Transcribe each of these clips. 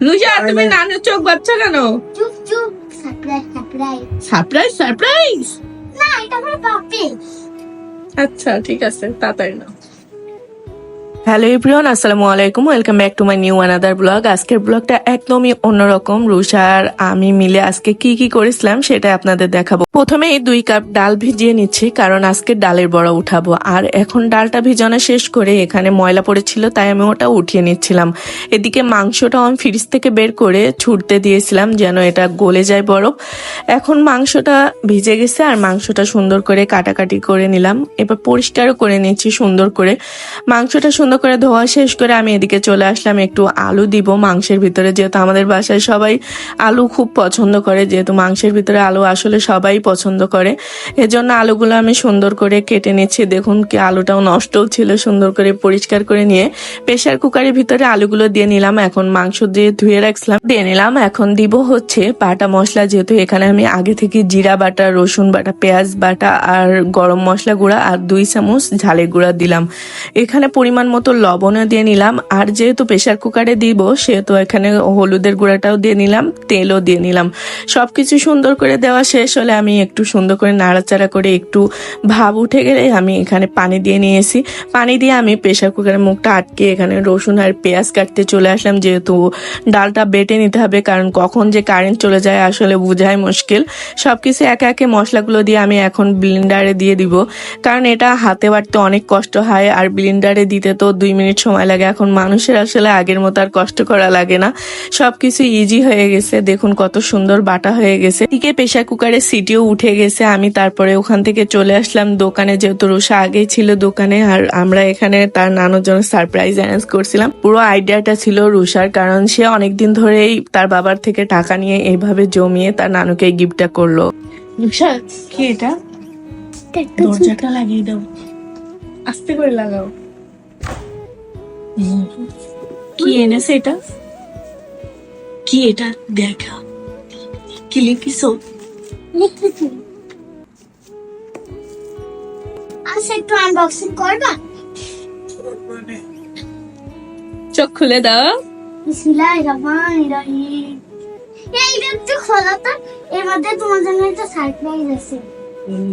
রুষা তুমি নানুর চোখ বাচ্চা কেন? চুপ চুপ। সারপ্রাইজ সারপ্রাইজ সারপ্রাইজ সারপ্রাইজ না এটা আমার আচ্ছা ঠিক আছে তাড়াতাড়ি না হ্যালো এভরিওয়ান আসসালামু আলাইকুম welcome back to my new another blog আজকের ব্লগটা একদমই অন্যরকম। রুষার আমি মিলে আজকে কি কি করেছিলাম সেটা আপনাদের দেখাবো। প্রথমে এই দুই কাপ ডাল ভিজিয়ে নিচ্ছি, কারণ আজকে ডালের বড়া উঠাবো। আর এখন ডালটা ভিজানো শেষ করে এখানে ময়লা পড়েছিল, তাই আমি ওটা উঠিয়ে নিচ্ছিলাম। এদিকে মাংসটাও আমি ফ্রিজ থেকে বের করে ছুটতে দিয়েছিলাম, যেন এটা গলে যায় বরফ। এখন মাংসটা ভিজে গেছে, আর মাংসটা সুন্দর করে কাটাকাটি করে নিলাম। এবার পরিষ্কারও করে নিচ্ছি সুন্দর করে। মাংসটা সুন্দর করে ধোয়া শেষ করে আমি এদিকে চলে আসলাম। একটু আলু দিব মাংসের ভিতরে, যেহেতু আমাদের বাসায় সবাই আলু খুব পছন্দ করে, যেহেতু মাংসের ভিতরে আলু আসলে সবাই পছন্দ করে। এজন্য আলুগুলো আমি সুন্দর করে কেটে নিচ্ছি। দেখুন কি আলুটাও নষ্টও ছিল, সুন্দর করে পরিষ্কার করে নিয়ে প্রেশার কুকারের ভিতরে আলুগুলো দিয়ে নিলাম। এখন মাংস দিয়ে ধুয়ে রাখছিলাম, দিয়ে নিলাম। এখন দিব হচ্ছে বাটা মশলা, যেহেতু এখানে আমি আগে থেকে জিরা বাটা, রসুন বাটা, পেঁয়াজ বাটা আর গরম মশলা গুঁড়া আর দুই চামচ ঝালের গুঁড়া দিলাম। এখানে পরিমাণ মতো লবণও দিয়ে নিলাম। আর যেহেতু প্রেশার কুকারে দিব, সেহেতু এখানে হলুদের গুঁড়াটাও দিয়ে নিলাম, তেলও দিয়ে নিলাম। সব কিছু সুন্দর করে দেওয়া শেষ হলে আমি একটু সুন্দর করে নাড়াচাড়া করে একটু ভাব উঠে গেলে আমি এখানে পানি দিয়ে নিয়েছি। পানি দিয়ে আমি প্রেশার কুকারের মুখটা আটকে এখানে রসুন আর পেঁয়াজ কাটতে চলে আসলাম। যেহেতু ডালটা বেটে নিতে হবে, কারণ কখন যে কারেন্ট চলে যায় আসলে বোঝাই মুশকিল। সব কিছু একে একে মশলাগুলো দিয়ে আমি এখন ব্লিন্ডারে দিয়ে দিব। কারণ এটা হাতে বাটতে অনেক কষ্ট হয়, আর ব্লিন্ডারে দিতে তো দুই মিনিট সময় লাগে। এখন মানুষের আসলে আগের মতো আর কষ্ট করা লাগে না। সবকিছু ইজি হয়ে গেছে। দেখুন কত সুন্দর বাটা হয়ে গেছে। এদিকে প্রেশার কুকারের সিটিও উঠে গেছে। আমি তারপরে ওখান থেকে চলে আসলাম দোকানে। যেহেতু রুষা আগেই ছিল দোকানে আর আমরা এখানে তার নানুর জন্য সারপ্রাইজ অ্যারেঞ্জ করছিলাম। পুরো আইডিয়াটা ছিল রুষার কারণ সে অনেকদিন ধরেই তার বাবার থেকে টাকা নিয়ে এইভাবে জমিয়ে তার নানুকে গিফটটা করল। রুষা কি এটা? দরজাটা লাগিয়ে দাও। আস্তে করে লাগাও। কি এনেছে এটা? কি এটা? দেখা। কি লিখেছি? আচ্ছা একটু আনবক্সিং করবা? চোখ খুলে দাও। বিসমিল্লাহির রহমানির রহিম এই যে একটু খোলা তো। এর মধ্যে তোমার জন্য একটা সারপ্রাইজ আছে।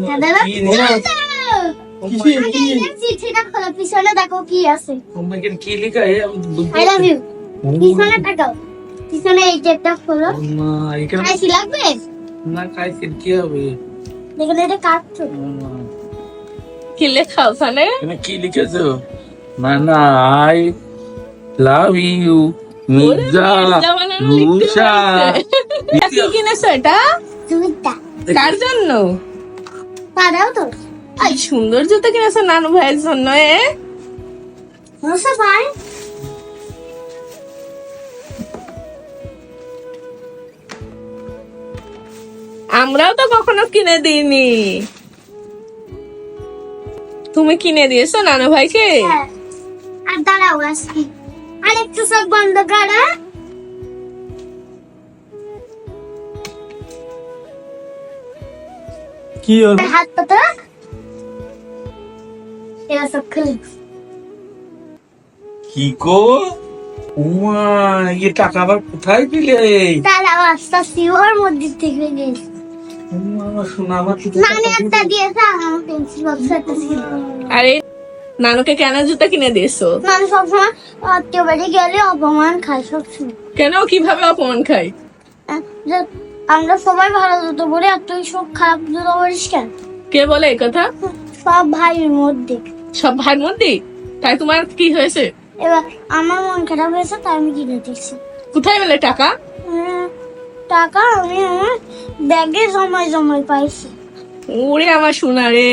হ্যাঁ, দাদা? আগে এই যে চিঠিটা খোলো, পিছনে দেখো কি আছে। আমাকে কি লেখা? है আই লাভ ইউ পিছনে তাকাও পিছনে এই টেপটা খোলো। না এখানে খাইছি লাগবে? না খাইছি কি হবে? দেখুন এটা কাটছো। কি লেখা ওখানে এখানে কি লিখেছো? না না আই লাভ ইউ মির্জা হয়েছে। কি কিনেছো এটা? জুতা কার জন্য? পারাও তো। এই সুন্দর জুতো কিনেছো নানু ভাইয়ের জন্য এ? ভাই। আমরাও তো কখনো কিনে দিইনি। তুমি কিনে দিয়েছ নানু ভাইকে? হ্যাঁ। আর দাঁড়াও আজকে। আর একটু চোখ বন্ধ করা কি হবে হাত পাতা এবার চোখ খুলে কি গো? উমা এই টাকা আবার কোথায় দিলে? দাঁড়াও আস্তে আস্তে ওর মধ্যে থেকে গেছে উমা শোনা আমার তো নানি একটা দিয়েছে আমার পেন্সিল বক্স একটা ছিল। আরে নানুকে কেন জুতো কিনে দিয়েছ? নানি সবসময় আত্মীয় বাড়ি গেলে অপমান খায় সবসময়। কেন? কীভাবে অপমান খাই আমরা সবাই ভালো জুতো পরে আর তুই সব খারাপ জুতো পরিস কেন? কে বলে এই কথা? সব ভাইয়ের মধ্যে। সব ভাইয়ের মধ্যে? তাই তোমার কি হয়েছে? এবার আমার মন খারাপ হয়েছে তাই আমি কিনে দিচ্ছি কোথায় পেলে টাকা? টাকা আমি আমার ব্যাগে জমায় জমায় পাইছি। ওরে আমার সোনা রে।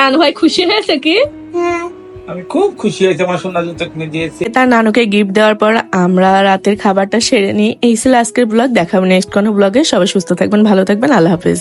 নানু ভাই খুশি হয়েছে কি? হ্যাঁ। আমি খুব খুশি হয়েছে আমার সোনা জুতো কিনে দিয়েছে। তার নানুকে গিফট দেওয়ার পর আমরা রাতের খাবারটা সেরে নিই। এই ছিল আজকের ব্লগ দেখাবো নেক্সট কোনো ব্লগে সবাই সুস্থ থাকবেন ভালো থাকবেন আল্লাহ হাফেজ।